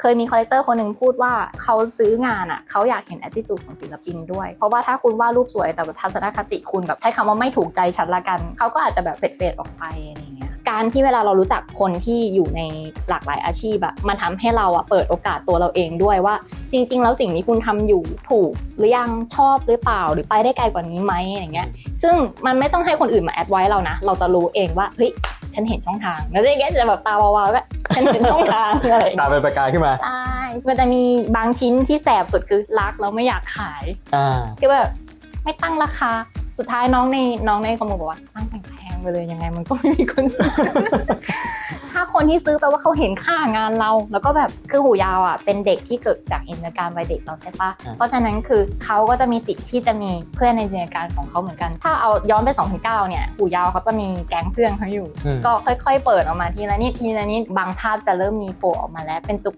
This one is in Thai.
เคยมีคอลเลกเตอร์คนหนึ่งพูดว่าเขาซื้องานอะเขาอยากเห็น attitude ของศิลปินด้วย เพราะว่าถ้าคุณวาดรูปสวยแต่แบบทัศนคติคุณแบบใช้คำว่าไม่ถูกใจฉันละกัน เขาก็อาจจะแบบเฟดๆออกไปอะไรเงี้ยการที่เวลาเรารู้จักคนที่อยู่ในหลากหลายอาชีพอะมันทำให้เราอะเปิดโอกาสตัวเราเองด้วยว่า จริง ๆ แล้วสิ่งนี้คุณทำอยู่ถูก หรือยังชอบหรือเปล่าหรือไปได้ไกลกว่านี้ไหมอย่างเงี้ย ซึ่งมันไม่ต้องให้คนอื่นมาแอดไว้เรานะ เราจะรู้เองว่าเฮ้ยฉันเห็นช่องทางแล้วอย่างเงี้ยจะแบบตาวาวๆแล้วก็ ฉันเห็นช่องทางอะไรอย่างตาเงี้ยเป็นประกายขึ้นมา ใช่ มันจะมีบางชิ้นที่แสบสุดคือรักแล้วไม่อยากขายอ่าคือแบบไม่ตั้งราคา สุดท้ายน้องในน้องในคอมมูบอกว่าตั้งแพงๆไปเลยยังไงมันก็ไม่มีคนซื้อถ้า คนที่ซื้อแปลว่าเขาเห็นค่างานเรา แล้วก็แบบคือหูยาวอะเป็นเด็กที่เกิดจากอินเตอร์การวัยเด็กเราใช่ปะอ่าเพราะฉะนั้นคือเขาก็จะมีติดที่จะมีเพื่อนในจินตนาการของเขาเหมือนกัน ถ้าเอาย้อนไป2009เนี่ยหูยาวเขาจะมีแก๊งเพื่อนเขาอยู่อืมก็ค่อยๆ เปิดออกมาทีละนิดทีละนิดบางภาพจะเริ่มมีโผล่ออกมาแล้วเป็นตุก